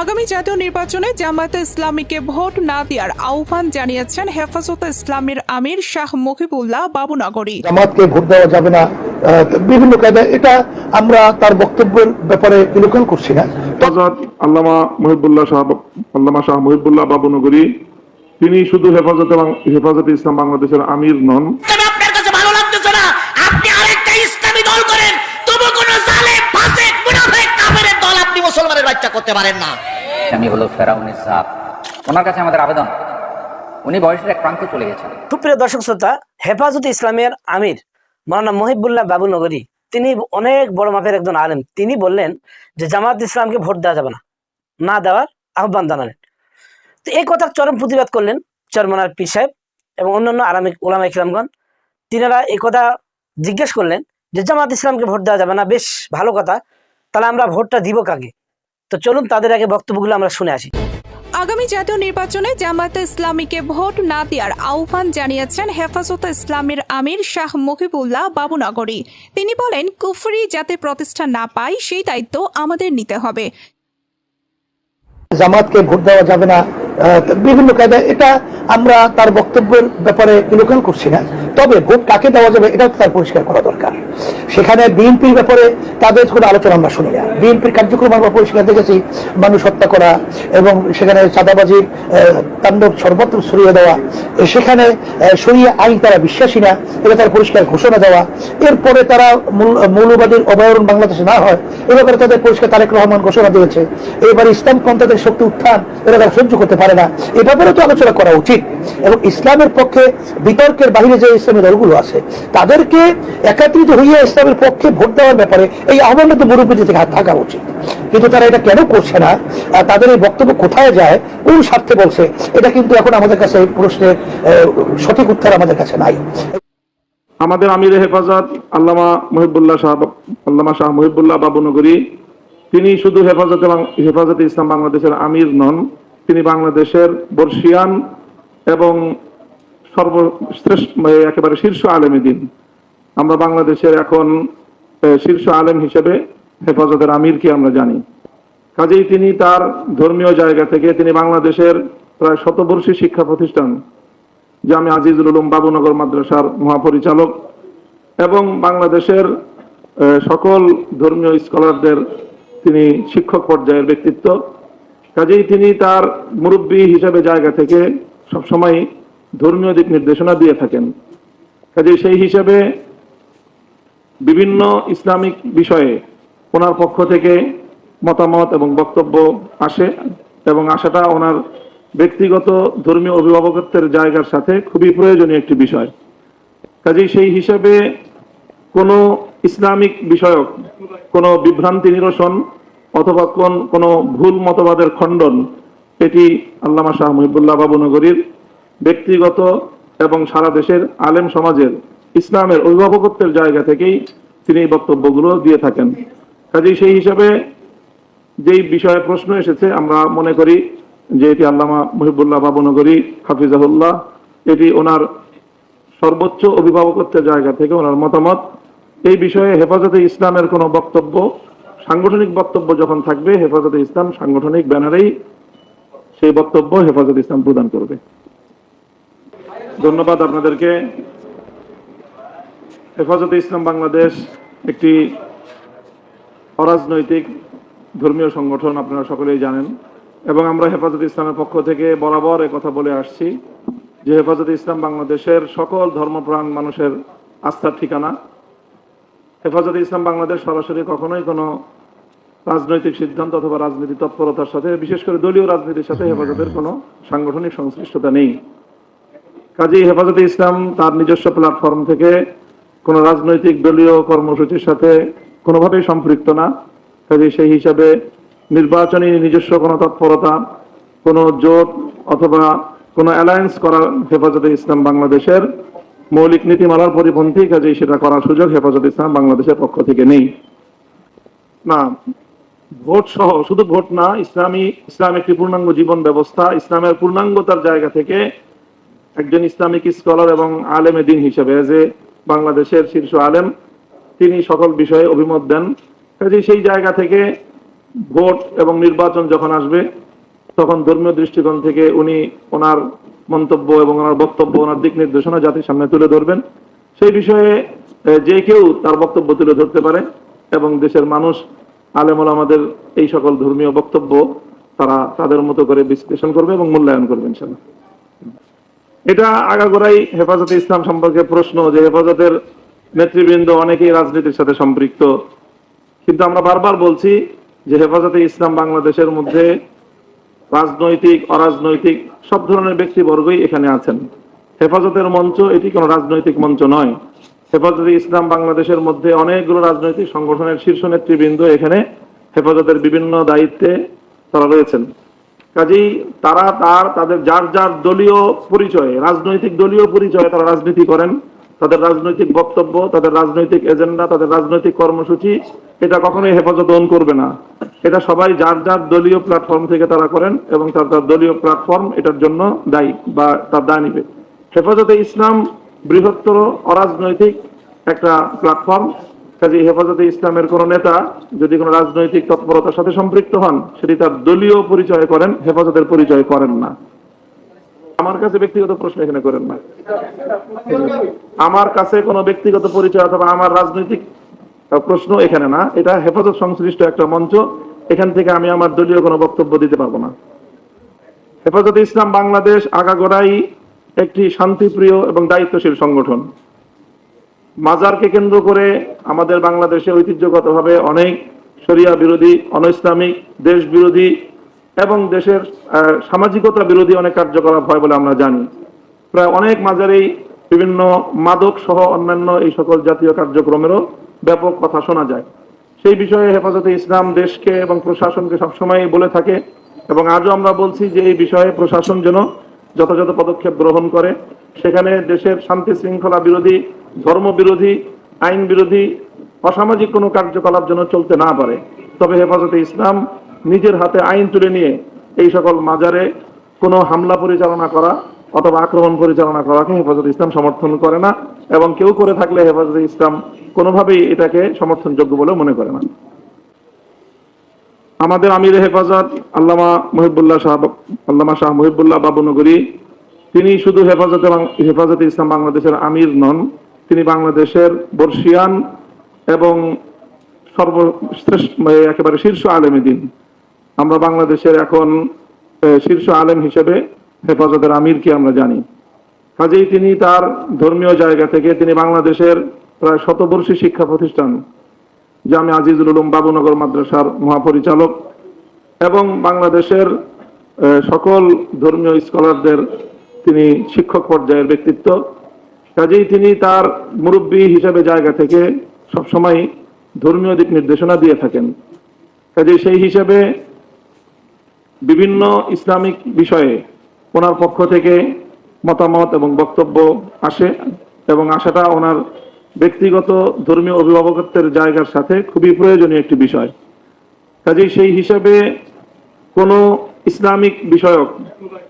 আগামী জাতীয় নির্বাচনে জামায়াতে ইসলামীকে ভোট না দেওয়ার আহ্বান জানিয়েছেন হেফাজতে ইসলামের আমির শাহ মুহিবুল্লাহ বাবুনগরী। জামাতকে ভোট দেওয়া যাবে না বিভিন্ন কায়দায় এটা আমরা তার বক্তব্যের ব্যাপারে বিলোচন করছি না। আল্লামা মহিবুল্লাহ শাহ আল্লামা শাহ মহিবুল্লাহ বাবুনগরী তিনি শুধু হেফাজত এবং হেফাজতে ইসলাম বাংলাদেশের আমির নন। মুসলমানের বাচ্চা করতে পারেন না। আমি হলো ফেরাউনের সাপ। ওনার কাছে আমাদের আবেদন। উনি বয়সের এক প্রান্তে চলে গেছেন। সুপ্রিয় দর্শক শ্রোতা হেফাজত ইসলামের আমির মাওলানা মহিবুল্লাহ বাবুনগরী তিনি অনেক বড় মাপের একজন আলেম। তিনি বললেন যে জামাত ইসলামকে ভোট দেওয়া যাবে না না দেওয়ার আহ্বান জানালেন। তো এই কথার চরম প্রতিবাদ করলেন চরমনার পীর সাহেব এবং অন্যান্য আরামিক ওলামা ইসলামগণ তিনারা এই কথা জিজ্ঞেস করলেন যে জামাত ইসলামকে ভোট দেওয়া যাবে না বেশ ভালো কথা। তাহলে আমরা ভোটটা দিব কাকে? তো চলুন তাদের আগে বক্তব্যগুলো আমরা শুনে আসি। আগামী জাতীয় নির্বাচনে জামায়াতে ইসলামীকে ভোট না দেওয়ার আহ্বান জানিয়েছেন হেফাজত ইসলামের আমির শাহ মুহিবুল্লাহ বাবুনগরী। তিনি বলেন কুফরি যাতে প্রতিষ্ঠা না পায় সেই দায়িত্ব আমাদের নিতে হবে। জামাতকে ভোট দেওয়া যাবে না। বিভিন্ন কায়দায় এটা আমরা তার বক্তব্যের ব্যাপারে বিলোচন করছি না। তবে ভোট কাকে দেওয়া যাবে এটা তার পরিষ্কার করা দরকার। সেখানে বিএনপির ব্যাপারে তাদের কোনো আলোচনা আমরা শুনি না। বিএনপির কার্যক্রম আমরা পরিষ্কার দেখেছি, মানুষ হত্যা করা এবং সেখানে চাঁদাবাজির তাণ্ডব সর্বত্র ছড়িয়ে দেওয়া সেখানে সরিয়ে আইন তারা বিশ্বাসী না, এটা তার পরিষ্কার ঘোষণা দেওয়া। এরপরে তারা মূল- মৌলবাদীর অভয়ারণ বাংলাদেশে না হয়, এ ব্যাপারে তাদের পরিষ্কার তারেক রহমান ঘোষণা দিয়েছে। এবার ইসলাম পন্থাদের শক্তি উত্থান, এটা তারা সহ্য করতে পারে না। এ ব্যাপারে তো আলোচনা করা উচিত। এবং ইসলামের পক্ষে বিতর্কের বাহিরে যে ইসলামী দলগুলো আছে, তাদেরকে একাত্রিত হইয়া ইসলামের পক্ষে ভোট দেওয়ার ব্যাপারে এই আহ্বানটা তো মুরব্বী থেকে হাত থাকা উচিত। কিন্তু তারা এটা কেন করছে না? তাদের এই বক্তব্য কোথায় যায়? কোন স্বার্থে বলছে? এটা কিন্তু এখন আমাদের কাছে এই প্রশ্নের সঠিক উত্তর আমাদের কাছে নাই। আমাদের আমির হেফাজত আল্লামা মহিবুল্লাহ শাহ, আল্লামা শাহ মহিবুল্লাহ বাবুনগরী তিনি শুধু হেফাজত এবং হেফাজতে ইসলাম বাংলাদেশের আমির নন তিনি বাংলাদেশের বর্ষিয়ান এবং সর্বশ্রেষ্ঠ একেবারে শীর্ষ আলেমী দিন। আমরা বাংলাদেশের এখন শীর্ষ আলেম হিসেবে হেফাজতের আমিরকে আমরা জানি। কাজেই তিনি তার ধর্মীয় জায়গা থেকে তিনি বাংলাদেশের প্রায় শতবর্ষী শিক্ষা প্রতিষ্ঠান, জামে আজিজুল উলুম বাবুনগর মাদ্রাসার মহাপরিচালক এবং বাংলাদেশের সকল ধর্মীয় স্কলারদের তিনি শিক্ষক পর্যায়ের ব্যক্তিত্ব। কাজেই তিনি তার মুরব্বী হিসাবে জায়গা থেকে সবসময় ধর্মীয় দিক নির্দেশনা দিয়ে থাকেন। কাজেই সেই হিসাবে বিভিন্ন ইসলামিক বিষয়ে ওনার পক্ষ থেকে মতামত এবং বক্তব্য আসে এবং আসাটা ওনার ব্যক্তিগত ধর্মীয় অভিভাবকত্বের জায়গার সাথে খুবই প্রয়োজনীয় একটি বিষয়। কাজেই সেই হিসাবে কোনো ইসলামিক বিষয়ক কোনো বিভ্রান্তি নিরসন অথবা কোন, কোনো ভুল মতবাদের খণ্ডন এটি আল্লামা শাহ মহিবুল্লাহ বাবুনগরীর ব্যক্তিগত এবং সারা দেশের আলেম সমাজের ইসলামের অভিভাবকত্বের জায়গা থেকেই তিনি এই বক্তব্যগুলো দিয়ে থাকেন। কাজেই সেই হিসাবে যেই বিষয়ে প্রশ্ন এসেছে, আমরা মনে করি যে এটি আল্লামা মহিবুল্লাহ বাবুনগরী হাফিজাহুল্লাহ, এটি ওনার সর্বোচ্চ অভিভাবকত্বের জায়গা থেকে ওনার মতামত। এই বিষয়ে হেফাজতে ইসলামের কোনো বক্তব্য সাংগঠনিক বক্তব্য যখন থাকবে, হেফাজতে ইসলাম সাংগঠনিক ব্যানারেই সেই বক্তব্য হেফাজতে ইসলাম প্রদান করবে। ধন্যবাদ আপনাদেরকে। হেফাজতে ইসলাম বাংলাদেশ একটি অরাজনৈতিক ধর্মীয় সংগঠন, আপনারা সকলেই জানেন। এবং আমরা হেফাজত ইসলামের পক্ষ থেকে বরাবর কথা বলে আসছি যে হেফাজত ইসলাম বাংলাদেশের সকল ধর্মপ্রাণ মানুষের আস্থার ঠিকানা। হেফাজত ইসলাম বাংলাদেশ সরাসরি কখনোই কোনো রাজনৈতিক সিদ্ধান্ত অথবা রাজনীতি তৎপরতার সাথে, বিশেষ করে দলীয় রাজনীতির সাথে হেফাজতের কোনো সাংগঠনিক সংশ্লিষ্টতা নেই। কাজেই হেফাজতে ইসলাম তার নিজস্ব প্ল্যাটফর্ম থেকে কোনো রাজনৈতিক দলীয় কর্মসূচির সাথে কোনোভাবেই সম্পৃক্ত না। কাজে সেই হিসাবে নির্বাচনী নিজস্ব কোনো তৎপরতা, কোনো জোট অথবা কোনো অ্যালায়েন্স করার হেফাজতে ইসলাম বাংলাদেশের মৌলিক নীতিমালার পরিপন্থী, কাজেই সেটা করার সুযোগ হেফাজতে ইসলাম বাংলাদেশের পক্ষ থেকে নেই। না ভোট সহ, শুধু ভোট না, ইসলামী ইসলাম একটি পূর্ণাঙ্গ জীবন ব্যবস্থা, ইসলামের পূর্ণাঙ্গতার জায়গা থেকে একজন ইসলামিক স্কলার এবং আলেমে দিন হিসেবে যে বাংলাদেশের শীর্ষ আলেম, তিনি সকল বিষয়ে অভিমত দেন। কাজে সেই জায়গা থেকে ভোট এবং নির্বাচন যখন আসবে, তখন ধর্মীয় দৃষ্টিকোণ থেকে উনি ওনার মন্তব্য এবং ওনার বক্তব্য, ওনার দিক নির্দেশনা জাতির সামনে তুলে ধরবেন। সেই বিষয়ে যে কেউ তার বক্তব্য তুলে ধরতে পারে এবং দেশের মানুষ আলেমল আমাদের এই সকল ধর্মীয় বক্তব্য তারা তাদের মতো করে বিশ্লেষণ করবে এবং মূল্যায়ন করবে ইনশাল্লাহ এটা আগাগোড়াই হেফাজতে ইসলাম সম্পর্কে প্রশ্ন যে হেফাজতের নেতৃবৃন্দ অনেকেই রাজনীতির সাথে সম্পৃক্ত। কিন্তু আমরা বারবার বলছি যে হেফাজতে ইসলাম বাংলাদেশের মধ্যে রাজনৈতিক, অরাজনৈতিক সব ধরনের ব্যক্তিবর্গই এখানে আছেন। হেফাজতের মঞ্চ এটি কোনো রাজনৈতিক মঞ্চ নয়। হেফাজতে ইসলাম বাংলাদেশের মধ্যে অনেকগুলো রাজনৈতিক সংগঠনের শীর্ষ নেতৃবৃন্দ এখানে হেফাজতের বিভিন্ন দায়িত্বে তারা রয়েছেন। কাজেই তারা তার, তাদের যার যার দলীয় পরিচয়ে, রাজনৈতিক দলীয় পরিচয়ে তারা রাজনীতি করেন। তাদের রাজনৈতিক বক্তব্য, তাদের রাজনৈতিক এজেন্ডা, তাদের রাজনৈতিক কর্মসূচি, এটা কখনোই হেফাজত ওন করবে না। এটা সবাই যার যার দলীয় প্ল্যাটফর্ম থেকে তারা করেন এবং তার তার দলীয় প্ল্যাটফর্ম এটার জন্য দায়ী বা তার দায় নিবে। হেফাজতে ইসলাম বৃহত্তর অরাজনৈতিক একটা প্ল্যাটফর্ম কাজে হেফাজতে ইসলামের কোন নেতা যদি কোনো রাজনৈতিক তৎপরতার সাথে সম্পৃক্ত হন, সেটি তার দলীয় পরিচয় করেন, হেফাজতের পরিচয় করেন না। আমার কাছে ব্যক্তিগত প্রশ্ন এখানে করেন না। আমার কাছে কোনো ব্যক্তিগত পরিচয় অথবা আমার রাজনৈতিক প্রশ্ন এখানে না। এটা হেফাজত সংশ্লিষ্ট একটা মঞ্চ। এখান থেকে আমি আমার দলীয় কোনো বক্তব্য দিতে পারব না। হেফাজতে ইসলাম বাংলাদেশ আগাগোড়াই একটি শান্তিপ্রিয় এবং দায়িত্বশীল সংগঠন। মাজারকে কেন্দ্র করে আমাদের বাংলাদেশে ঐতিহ্যগতভাবে অনেক শরিয়া বিরোধী, অনইসলামিক, দেশ বিরোধী এবং দেশের সামাজিকতা বিরোধী অনেক কার্যকলাপ হয় বলে আমরা জানি। প্রায় অনেক মাজারেই বিভিন্ন মাদক সহ অন্যান্য এই সকল জাতীয় কার্যক্রমেরও ব্যাপক কথা শোনা যায়। সেই বিষয়ে হেফাজতে ইসলাম দেশকে এবং প্রশাসনকে সবসময় বলে থাকে এবং আজও আমরা বলছি যে এই বিষয়ে প্রশাসন যেন যথাযথ পদক্ষেপ গ্রহণ করে। সেখানে দেশের শান্তি শৃঙ্খলা বিরোধী, ধর্ম বিরোধী, আইন বিরোধী, অসামাজিক কোনো কার্যকলাপ যেন চলতে না পারে। তবে হেফাজতে ইসলাম নিজের হাতে আইন তুলে নিয়ে এই সকল মাজারে কোনো হামলা পরিচালনা করা অথবা আক্রমণ পরিচালনা করাকে হেফাজতে ইসলাম সমর্থন করে না এবং কেউ করে থাকলে হেফাজতে ইসলাম কোনোভাবেই এটাকে সমর্থনযোগ্য বলে মনে করে না। আমাদের আমির হেফাজত আল্লামা মহিবুল্লাহ শাহ আল্লামা শাহ মহিবুল্লাহ বাবুনগরী তিনি শুধু হেফাজত হেফাজতে ইসলাম বাংলাদেশের আমির নন, তিনি বাংলাদেশের বর্ষিয়ান এবং সর্বশ্রেষ্ঠ একেবারে শীর্ষ আলেমী দিন। আমরা বাংলাদেশের এখন শীর্ষ আলেম হিসেবে হেফাজতের আমিরকে আমরা জানি। কাজেই তিনি তার ধর্মীয় জায়গা থেকে তিনি বাংলাদেশের প্রায় শতবর্ষী শিক্ষা প্রতিষ্ঠান জামে আজিজুল উলুম বাবুনগর মাদ্রাসার মহাপরিচালক এবং বাংলাদেশের সকল ধর্মীয় স্কলারদের তিনি শিক্ষক পর্যায়ের ব্যক্তিত্ব। কাজেই তিনি তার মুরব্বী হিসেবে জায়গা থেকে সবসময় ধর্মীয় দিক নির্দেশনা দিয়ে থাকেন। কাজেই সেই হিসেবে বিভিন্ন ইসলামিক বিষয়ে ওনার পক্ষ থেকে মতামত এবং বক্তব্য আসে এবং আসাটা ওনার ব্যক্তিগত ধর্মীয় অভিভাবকত্বের জায়গার সাথে খুবই প্রয়োজনীয় একটি বিষয়। কাজেই সেই হিসাবে কোনো ইসলামিক বিষয়ক,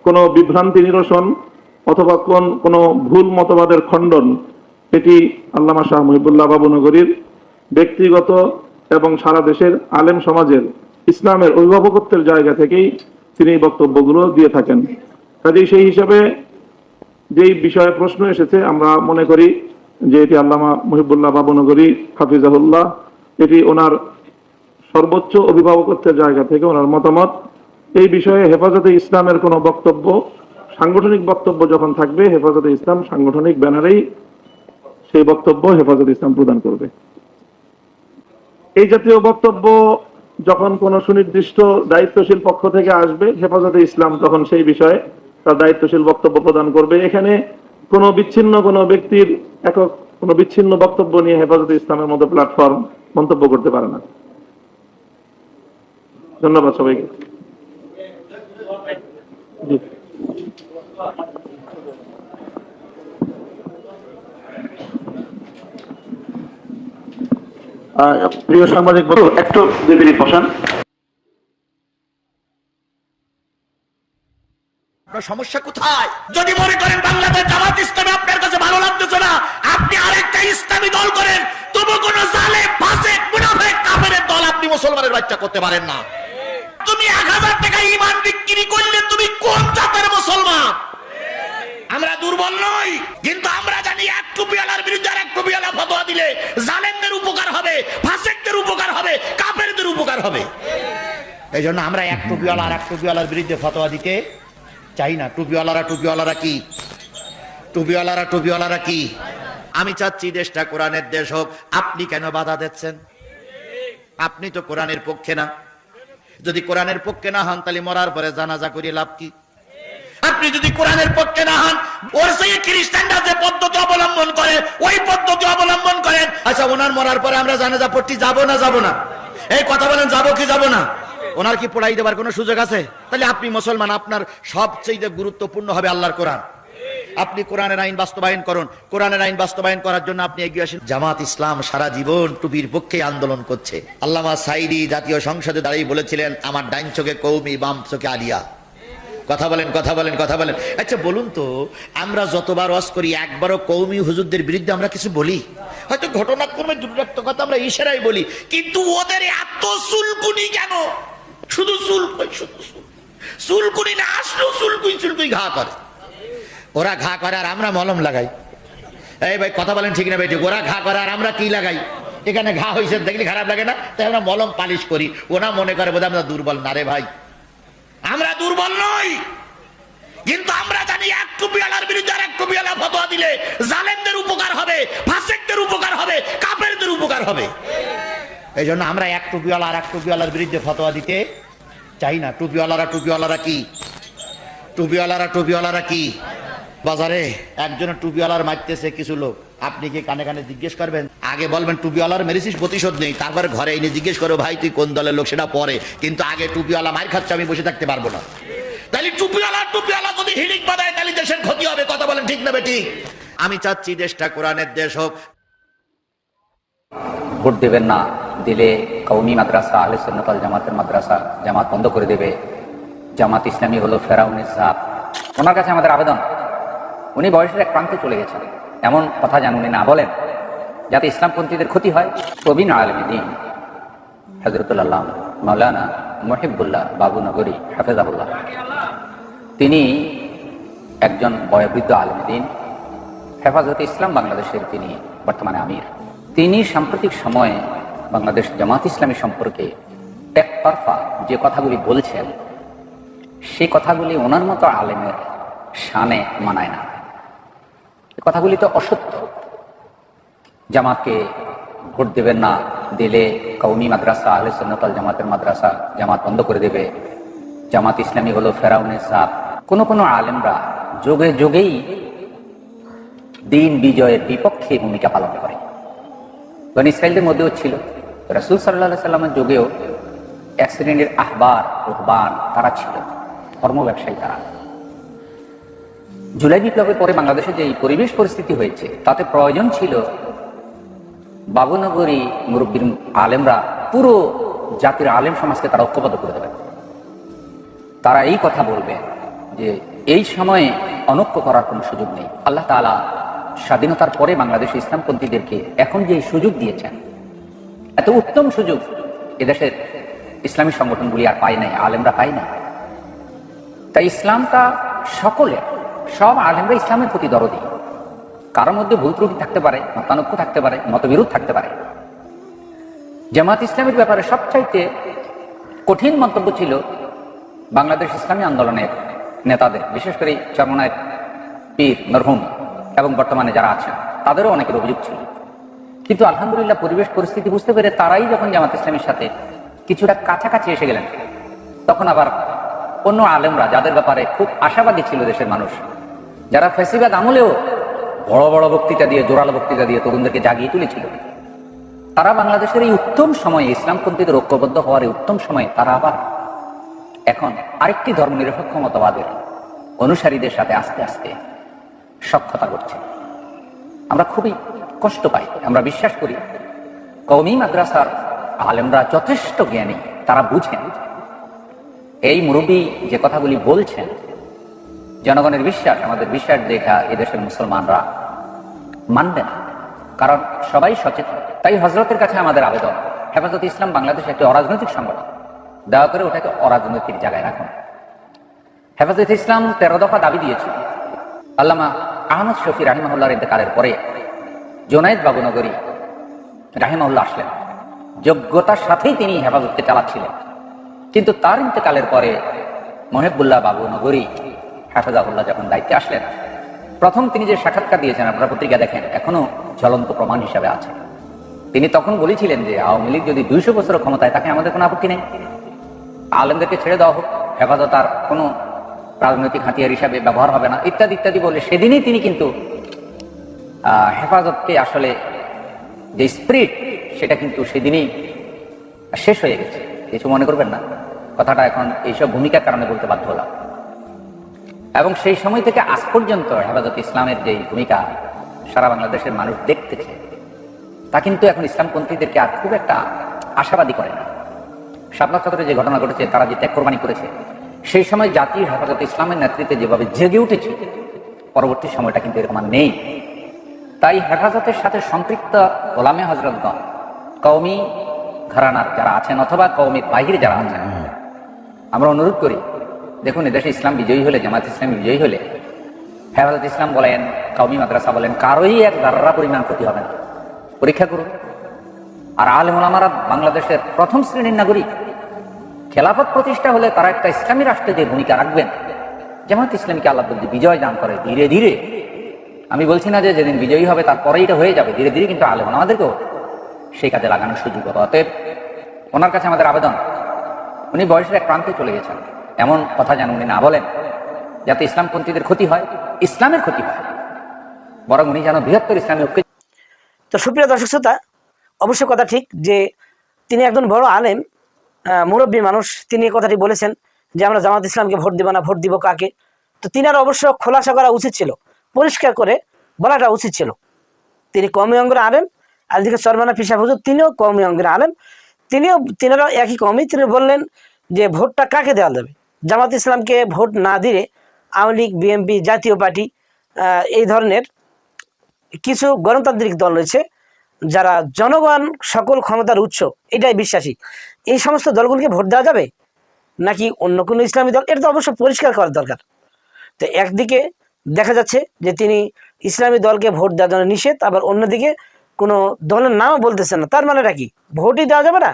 কোনো বিভ্রান্তি নিরসন অথবা কোন, কোনো ভুল মতবাদের খণ্ডন এটি আল্লামা শাহ মহিবুল্লাহ বাবুনগরীর ব্যক্তিগত এবং সারা দেশের আলেম সমাজের ইসলামের অভিভাবকত্বের জায়গা থেকেই তিনি এই বক্তব্যগুলো দিয়ে থাকেন। কাজেই সেই হিসাবে যেই বিষয়ে প্রশ্ন এসেছে, আমরা মনে করি যে এটি আল্লামা মহিবুল্লাহ বাবুনগরী হাফিজাহুল্লাহ, এটি ওনার সর্বোচ্চ অভিভাবকত্বের জায়গা থেকে ওনার মতামত। এই বিষয়ে হেফাজতে ইসলামের কোনো বক্তব্য, সাংগঠনিক বক্তব্য যখন থাকবে, হেফাজতে ইসলাম সাংগঠনিক ব্যানারেই সেই বক্তব্য হেফাজতে ইসলাম প্রদান করবে। এই জাতীয় বক্তব্য যখন কোনো সুনির্দিষ্ট দায়িত্বশীল পক্ষ থেকে আসবে, হেফাজতে ইসলাম তখন সেই বিষয়ে তার দায়িত্বশীল বক্তব্য প্রদান করবে। এখানে কোনো বিচ্ছিন্ন কোনো ব্যক্তির একক কোনো বিচ্ছিন্ন বক্তব্য নিয়ে হেফাজতে ইসলামের মতো প্ল্যাটফর্ম মন্তব্য করতে পারে না। ধন্যবাদ সবাইকে। প্রিয় সাংবাদিক বন্ধু, একটু দুই মিনিট বসান। সমস্যা কোথায়? যদি মনে করেন বাংলাদেশ জামাত ইসলামী আপনার কাছে ভালো লাগতেছে না, আপনি আরেকটা ইসলামী দল করেন, তবু কোন জালে ফাসে মুনাফেক, কাফেরের দল আপনি মুসলমানের বাচ্চা করতে পারেন না। তুমি এক হাজার টাকা ইমান বিক্রি করলে তুমি কোন জাতের মুসলমান? আমরা দুর্বল নই, কিন্তু আমরা জানি এক টুপিওয়ালার বিরুদ্ধে আর এক টুপিওয়ালা ফতোয়া দিলে জালেমদের উপকার হবে, ফাসেকদের উপকার হবে, কাফেরদের উপকার হবে। এই জন্য আমরা এক টুপিওয়ালা আর এক টুপিওয়ালার বিরুদ্ধে ফতোয়া দিতে চাই না, টুপিওয়ালারা টুপিওয়ালারা কি? টুপিওয়ালারা টুপিওয়ালারা কি? আমি চাচ্ছি দেশটা কোরআনের দেশ হোক। আপনি কেন বাধা দিচ্ছেন? আপনি তো কোরআনের পক্ষে না। যদি কোরআনের পক্ষে না হন, তাহলে মরার পরে জানাজা করি লাভ কি? আপনি যদি কোরআনের পক্ষে না হন, ওর সেই খ্রিস্টানরা যে পদ্ধতি অবলম্বন করে, ওই পদ্ধতি অবলম্বন করেন। আচ্ছা ওনার মরার পরে আমরা জানাজা পড়ছি, যাব না যাব না? এই কথা বলেন, যাব কি, যাব না? ওনার কি পড়াই দেবার কোনো সুযোগ আছে? তাহলে আপনি মুসলমান, আপনার সবচেয়ে গুরুত্বপূর্ণ হবে আল্লাহর কোরআন। আপনি কোরআনের আইন বাস্তবায়ন করুন। কোরআনের আইন বাস্তবায়ন করার জন্য আপনি এগিয়ে আসেন। জামাত ইসলাম সারা জীবন টুপির পক্ষে আন্দোলন করছে। আল্লামা সাইদি জাতীয় সংসদে দাঁড়িয়ে বলেছিলেন, আমার ডাইন চোখে কৌমি, বাম চোখে আলিয়া। কথা বলেন কথা বলেন কথা বলেন। আচ্ছা বলুন তো, আমরা যতবার ওয়াজ করি, একবারও কৌমি হুজুরদের বিরুদ্ধে আমরা কিছু বলি? হয়তো ঘটনাক্রমে দুটো কথা আমরা ইশারাই বলি, কিন্তু ওদের এত চুলকুনি কেন? শুধু চুল চুলকুই শুধু চুল। চুলকুনি না, আসলেও চুলকুই চুলকুই ঘা করে। ওরা ঘা করে আর আমরা মলম লাগাই। এই ভাই, কথা বলেন ঠিক না বেটি ওরা ঘা করে আর আমরা কি লাগাই? এখানে ঘা হয়েছে দেখলে খারাপ লাগে না? তাই আমরা মলম পালিশ করি। ওরা মনে করে বোধহয় আমরা দুর্বল। না রে ভাই, আমরা দুর্বল নই। কিন্তু আমরা জানি এক টুপিওয়ালার বিরুদ্ধে আর এক টুপিওয়ালা ফতোয়া দিলে জালেমদের উপকার হবে, ফাসেকদের উপকার হবে, কাফেরদের উপকার হবে। এই জন্য আমরা এক টুপিওয়ালা আর এক টুপিওয়ালার বিরুদ্ধে ফতোয়া দিতে চাই না। টুপিওয়ালারা টুপিওয়ালারা কি? টুপিওয়ালারা টুপিওয়ালারা কি? বাজারে একজন টুপিওয়ালার মারতেছে কিছু লোক। আপনি কি কানে কানে জিজ্ঞেস করবেন? আগে বলবেন, টুপিওয়ালার মেরেছিস প্রতিশোধ নেই। তারপরে ঘরে এনে জিজ্ঞেস করো, ভাই, তুই কোন দলের লোক? সেটা পরে। কিন্তু আগে টুপিওয়ালা মার খাচ্ছে, আমি বসে থাকতে পারব না। তাহলে টুপিওয়ালা টুপিওয়ালা যদি হিড়িক বাঁধায়, তাহলে দেশের ক্ষতি হবে। কথা বলেন ঠিক না বেটি আমি চাচ্ছি দেশটা কোরআনের দেশ হোক। ভোট দেবেন না। দিলে কৌমি মাদ্রাসা, আহলে সুন্নতাল জামাতের মাদ্রাসা জামাত বন্ধ করে দেবে। জামাত ইসলামী হলো ফেরাউনের সাপ ওনার কাছে আমাদের আবেদন। উনি বয়সের এক প্রান্তে চলে গেছেন। এমন কথা যেন উনি না বলেন, যাতে ইসলামপন্থীদের ক্ষতি হয় কবিন আলমদিন হজরতুল্লাহ মৌলানা মহিবুল্লাহ বাবু নগরী হাফেজাবুল্লাহ তিনি একজন বয়োবৃদ্ধ আলমদিন হেফাজতে ইসলাম বাংলাদেশের তিনি বর্তমানে আমির। তিনি সাম্প্রতিক সময়ে বাংলাদেশ জামাত ইসলামী সম্পর্কে একতরফা যে কথাগুলি বলছেন, সেই কথাগুলি ওনার মতো আলেমের শানে মানায় না। কথাগুলি তো অসত্য। জামাতকে ভোট দেবেন না, দিলে কৌমি মাদ্রাসা, আহলে সুন্নতাল জামাতের মাদ্রাসা জামাত বন্ধ করে দেবে। জামাত ইসলামী হলো ফেরাউনের সাপ। কোনো কোনো আলেমরা যোগে যোগেই দিন বিজয়ের বিপক্ষে ভূমিকা পালন করে। ইসরায়েলদের মধ্যেও ছিল। রাসুল সাল্লাহ সাল্লামের যুগেও এক শ্রেণির আহবার, রুহবান তারা ছিল, ধর্ম ব্যবসায়ী তারা। জুলাই বিপ্লবের পরে বাংলাদেশে যে পরিবেশ পরিস্থিতি হয়েছে, তাতে প্রয়োজন ছিল বাবুনগরী মুরব্বীর আলেমরা পুরো জাতির আলেম সমাজকে তারা ঐক্যবদ্ধ করে দেবেন তারা এই কথা বলবে যে এই সময়ে অনৈক্য করার কোনো সুযোগ নেই। আল্লাহ তাআলা স্বাধীনতার পরে বাংলাদেশে ইসলামপন্থীদেরকে এখন যে সুযোগ দিয়েছেন এত উত্তম সুযোগ এদেশের ইসলামী সংগঠনগুলি আর পায় নাই, আলেমরা পায় না তাই ইসলামটা সকলে সব আলেমরা ইসলামের প্রতি দরদি। কারোর মধ্যে ভুল ত্রুটি থাকতে পারে, মতানৈক্য থাকতে পারে, মতবিরোধ থাকতে পারে। জামাত ইসলামের ব্যাপারে সবচাইতে কঠিন মন্তব্য ছিল বাংলাদেশ ইসলামী আন্দোলনের নেতাদের, বিশেষ করে চরমনায় পীর মরহুম এবং বর্তমানে যারা আছেন, তাদেরও অনেকের অভিযোগ ছিল। কিন্তু আলহামদুলিল্লাহ পরিবেশ পরিস্থিতি বুঝতে পেরে তারাই যখন জামাত ইসলামের সাথে কিছুটা কাছাকাছি এসে গেলেন, তখন আবার অন্য আলেমরা, যাদের ব্যাপারে খুব আশাবাদী ছিল দেশের মানুষ, যারা ফেসিবাদ আমলেও বড় বড় বক্তৃতা দিয়ে, জোরালো বক্তৃতা দিয়ে তরুণদেরকে জাগিয়ে তুলেছিল, তারা বাংলাদেশের এই উত্তম সময়ে ইসলামপন্থীদের ঐক্যবদ্ধ হওয়ার এই উত্তম সময়ে তারা আবার এখন আরেকটি ধর্মনিরপেক্ষ মতবাদের অনুসারীদের সাথে আস্তে আস্তে সক্ষতা করছে আমরা খুবই কষ্ট পাই আমরা বিশ্বাস করি কৌমি মাদ্রাসার আলেমরা যথেষ্ট জ্ঞানী, তারা বুঝেন। এই মুরব্বী যে কথাগুলি বলছেন, জনগণের বিশ্বাস, আমাদের বিশ্বাস দেখা এদেশের মুসলমানরা মানবে না। কারণ সবাই সচেতন। তাই হজরতের কাছে আমাদের আবেদন, হেফাজত ইসলাম বাংলাদেশ একটি অরাজনৈতিক সংগঠন। দয়া করে ওটাকে অরাজনৈতিক জায়গায় রাখুন। হেফাজত ইসলাম তেরো দফা দাবি দিয়েছিল। আল্লামা আহমদ শফি রাহিমাহুল্লাহর ইন্তেকালের পরে জোনায়েদ বাবুনগরী রাহিমাহুল্লাহ আসলেন। যোগ্যতার সাথেই তিনি হেফাজতকে চালাচ্ছিলেন। কিন্তু তার ইন্তেকালের পরে মহেবুল্লাহ বাবু নগরী, হাফেজাহুল্লাহ যখন দায়িত্বে আসলেন, প্রথম তিনি যে সাক্ষাৎকার দিয়েছেন, আপনারা পত্রিকা দেখেন, এখনও জ্বলন্ত প্রমাণ হিসাবে আছে। তিনি তখন বলেছিলেন যে, আওয়ামী লীগ যদি দুইশো বছর ক্ষমতায় তাকে আমাদের কোনো আপত্তি নেই। আলেমদেরকে ছেড়ে দেওয়া হোক, হেফাজত আর কোনো রাজনৈতিক হাতিয়ার হিসাবে ব্যবহার হবে না, ইত্যাদি ইত্যাদি বলে সেদিনই তিনি কিন্তু হেফাজতকে আসলে যে স্প্রিট সেটা কিন্তু সেদিনই শেষ হয়ে গেছে। কিছু মনে করবেন না। কথাটা এখন এইসব ভূমিকার কারণে বলতে বাধ্য হলাম। এবং সেই সময় থেকে আজ পর্যন্ত হেফাজত ইসলামের যে ভূমিকা সারা বাংলাদেশের মানুষ দেখতেছে, তা কিন্তু এখন ইসলামপন্থীদেরকে আর খুব একটা আশাবাদী করে না। শাপলা চত্বরে যে ঘটনা ঘটেছে, তারা যে ত্যাগ কোরবানি করেছে, সেই সময় জাতীয় হেফাজত ইসলামের নেতৃত্বে যেভাবে জেগে উঠেছে, পরবর্তী সময়টা কিন্তু এরকম আর নেই। তাই হেফাজতের সাথে সম্পৃক্ত ওলামে হজরতগণ কৌমি ঘরানার যারা আছেন অথবা কৌমির বাহিরে যারা আছেন আমরা অনুরোধ করি দেখুন এদেশে ইসলাম বিজয়ী হলে জামাত ইসলাম বিজয়ী হলে হেফাজত ইসলাম বলেন কৌমি মাদ্রাসা বলেন কারোই এক দাররা পরিমাণ ক্ষতি হবে না। পরীক্ষা করুন। আর আলেম ওলামারা বাংলাদেশের প্রথম শ্রেণির নাগরিক খেলাফত প্রতিষ্ঠা হলে তারা একটা ইসলামী রাষ্ট্রে যে ভূমিকা রাখবেন জামাত ইসলামকে আল্লাহ বিজয় দান করে ধীরে ধীরে আমি বলছি না যে যেদিন বিজয়ী হবে তারপরে এটা হয়ে যাবে, ধীরে ধীরে কিন্তু আলেম আমাদেরকেও সেই কাজে লাগানোর সুযোগ হবে। অতএব ওনার কাছে আমাদের আবেদন। উনি বয়সের এক প্রান্তে চলে গেছেন। এমন কথা যেন উনি না বলেন, যাতে ইসলামপন্থীদের ক্ষতি হয়, ইসলামের ক্ষতি হয়। বরং উনি যেন বৃহত্তর ইসলামী ঐক্য তো সুপ্রিয় দর্শক শ্রোতা, অবশ্যই কথা ঠিক যে তিনি একজন বড় আলেম মুরব্বী মানুষ। তিনি কথাটি বলেছেন যে, আমরা জামাত ইসলামকে ভোট দিব না, ভোট দিব কাকে? তো তিনার অবশ্য খোলাসা করা উচিত ছিল। পরিষ্কার করে বলাটা উচিত ছিল। তিনি কমই অঙ্গের আলেম, আর দিকে সরমানা পিসা হুজুর তিনিও কমই অঙ্গের আলেম। তিনিও তিনারাও একই কমই তিনি বললেন যে ভোটটা কাকে দেওয়া যাবে? জামাত ইসলামকে ভোট না দিলে Awami League, BNP, Jatiya Party এই ধরনের কিছু গণতান্ত্রিক দল রয়েছে যারা জনগণ সকল ক্ষমতার উৎস, এটাই বিশ্বাসী। এই সমস্ত দলগুলোকে ভোট দেওয়া যাবে? নাকি অন্য কোনো ইসলামী দল? এটা তো অবশ্য পরিষ্কার করার দরকার। তো একদিকে দেখা যাচ্ছে যে তিনি ইসলামী দলকে ভোট দেওয়ার জন্য নিষেধ, আবার অন্যদিকে কোনো দলের নামও বলতেছে না। তার মানেটা কি? ভোটই দেওয়া যাবে না?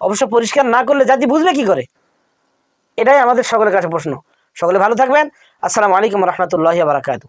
অবশ্য পরিষ্কার না করলে জাতি বুঝবে কি করে? এটাই আমাদের সকলের কাছে প্রশ্ন। সকলে ভালো থাকবেন। আসসালামু আলাইকুম রহমতুল্লাহ বারাকাতু